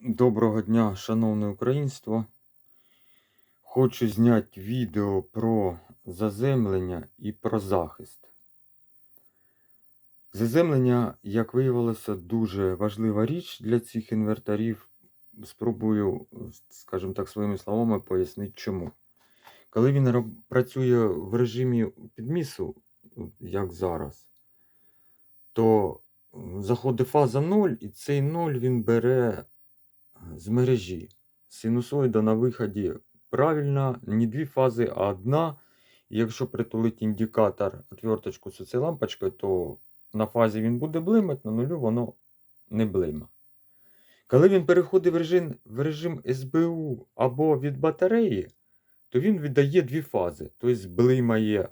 Доброго дня, шановне українство. Хочу зняти відео про заземлення і про захист. Заземлення, як виявилося, дуже важлива річ для цих інверторів. Спробую, скажімо так, своїми словами пояснити чому. Коли він працює в режимі підмісу, як зараз, то заходить фаза 0, і цей 0 він бере з мережі. Синусоїда на виході правильна, не дві фази, а одна. Якщо притулити індикатор отверточку з цією лампочкою, то на фазі він буде блимати, на нулю воно не блима. Коли він переходить в режим, в режим СБУ або від батареї, то він віддає дві фази. Тобто блимає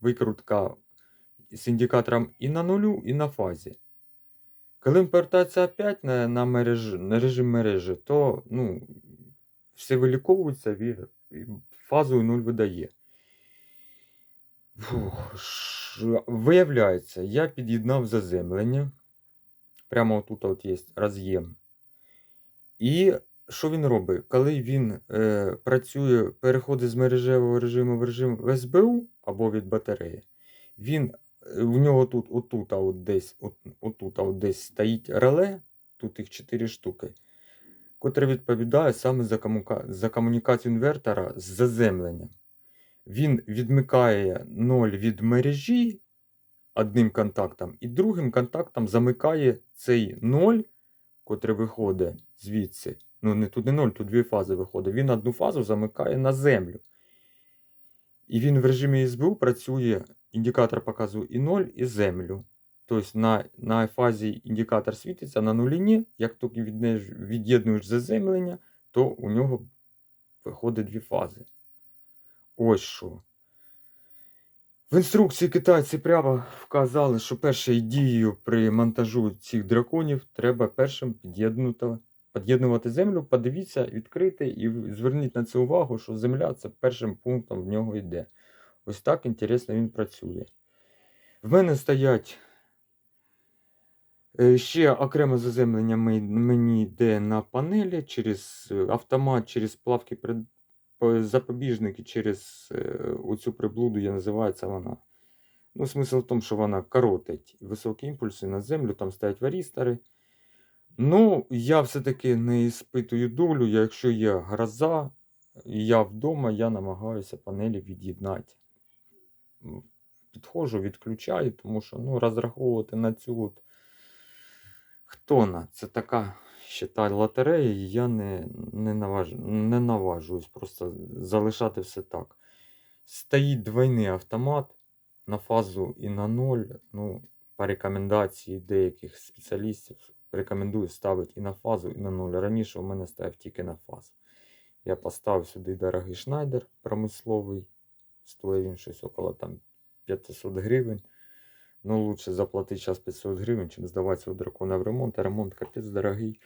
викрутка з індикатором і на нулю, і на фазі. Коли повертається опять на, на, мереж, на режим мережі, то ну, все виліковується, він і фазу 0 видає. Фух, Виявляється, я під'єднав заземлення. Прямо отут от є роз'єм. І що він робить? Коли він е, працює, переходить з мережевого режиму в режим СБУ або від батареї, він в нього тут, отут, а от десь, от, отут, а от десь стоїть реле, тут їх 4 штуки, котре відповідає саме за, комука... за комунікацію інвертора з заземленням. Він відмикає 0 від мережі одним контактом, і другим контактом замикає цей 0, котрий виходить звідси. Ну, не тут не 0, тут дві фази виходить. Він одну фазу замикає на землю. І він в режимі СБУ працює, індикатор показує і 0, і землю. Тобто на, на фазі індикатор світиться на нуліні, як тільки від'єднуєш заземлення, то у нього виходить дві фази. Ось що. В інструкції китайці прямо вказали, що першою дією при монтажу цих драконів треба першим під'єднувати землю. Подивіться, відкрити і зверніть на це увагу, що земля це першим пунктом в нього йде. Ось так інтересно він працює. В мене стоять е, ще окреме заземлення мені йде на панелі через е, автомат, через плавки запобіжники, через е, оцю приблуду, я називається вона. Ну, смисл в тому, що вона коротить високі імпульси на землю, там стоять варістори. Ну, я все-таки не іспитую долю, якщо є гроза, я вдома, я намагаюся панелі від'єднати. Підходжу, відключаю, тому що ну, розраховувати на цю от хто на це така считай, лотерея, і я не, не, наваж, не наважуюсь просто залишати все так. Стоїть двойний автомат на фазу і на ноль. Ну, по рекомендації деяких спеціалістів рекомендую ставити і на фазу, і на ноль. Раніше у мене ставив тільки на фазу. Я поставив сюди дорогий шнайдер промисловий. Стоїть він щось около там 500 гривень. Ну, лучше заплатити зараз 500 гривень, чим здавати свого дракона в ремонт, а ремонт капець дорогий.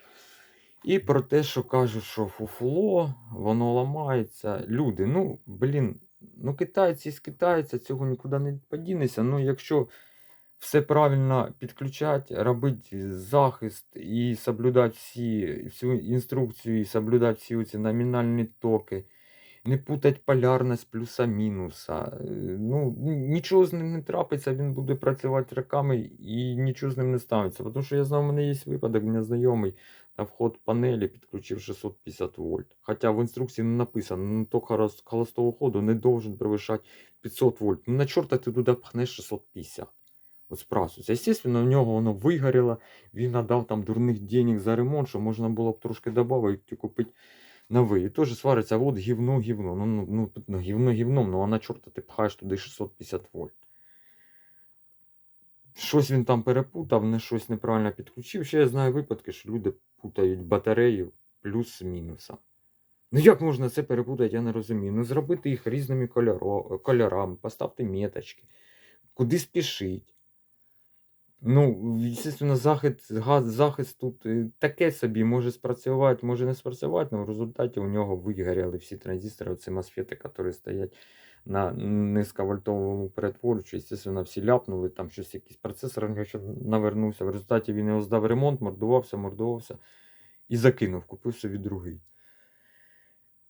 І про те, що кажуть, що фуфло, воно ламається. Люди, ну, блін, ну китайці з китайця, цього нікуди не подінеться. Ну, якщо все правильно підключати, робити захист і соблюдати всі, всю інструкцію, і соблюдати всі ці номінальні токи, не путать полярність плюса-мінуса. е, Ну, нічого з ним не трапиться, він буде працювати роками і нічого з ним не станеться. Тому що я знаю, у мене є випадок, у мене знайомий на вход панелі підключив 650 вольт. Хоча в інструкції не написано, ну ток холостого ходу не должен превышать 500 вольт. Ну на чорта ти туди пхнеш 650. От спрашується. Естественно, в нього воно вигоріло, він надав там дурних денег за ремонт, що можна було б трошки додати і купити новий. І теж свариться, от гівно, гівно. Ну, ну, ну, ну гівно гівном, ну а на чорта ти пхаєш туди 650 вольт. Щось він там перепутав, не щось неправильно підключив. Ще я знаю випадки, що люди путають батарею плюс з мінусом. Ну як можна це перепутати, я не розумію. Ну зробити їх різними кольорами, поставте меточки, куди спішить. Ну, звісно, захист, захист тут е, таке собі може спрацювати, може не спрацювати, але в результаті у нього вигоріли всі транзистори, оці мосфети, які стоять на низьковольтовому перетворювачі, звісно, всі ляпнули, там щось якийсь процесор навернувся. В результаті він його здав ремонт, мордувався, мордувався. і закинув, купив собі другий.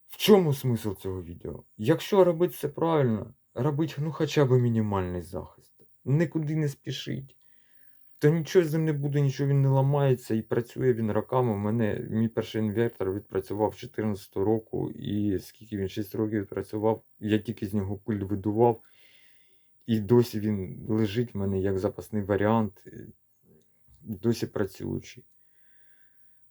В чому смисл цього відео? Якщо робити все правильно, робить ну хоча б мінімальний захист. Нікуди не спішить. То нічого з ним не буде, нічого він не ламається і працює він роками. У мене мій перший інвертор відпрацював з 14 року, і скільки він 6 років відпрацював, я тільки з нього пиль видував. І досі він лежить в мене як запасний варіант, е, досі працюючий.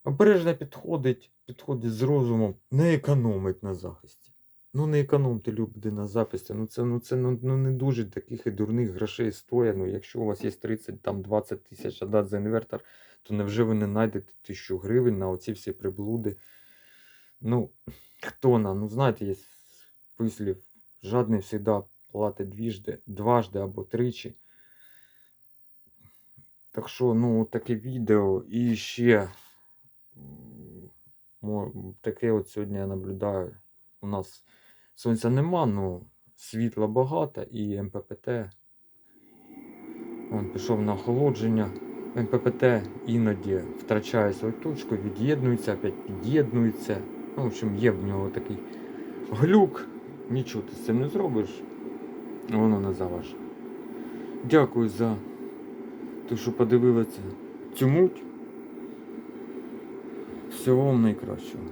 Обережно підходить, підходить з розумом, не економить на захисті. Ну не економте люди на захисті. Ну це, ну, це ну, ну, не дуже таких і дурних грошей стоїть. Ну, якщо у вас є 30, там 20 тисяч отдати за інвертор, то невже ви не знайдете тисячу гривень на оці всі приблуди? Ну, хто на? Ну, знаєте, є вислів, жадний завжди платить двіжди, дважди або тричі. Так що, ну, таке відео і ще таке от сьогодні я наблюдаю. У нас сонця нема, ну світла багато і МППТ. Он пішов на охолодження. МППТ іноді втрачає свою точку, від'єднується, опять під'єднується. Ну, в общем, є в нього такий глюк. Нічого ти з цим не зробиш. Воно не заважає. Дякую за те, що подивилися цю муть. Всього вам найкращого.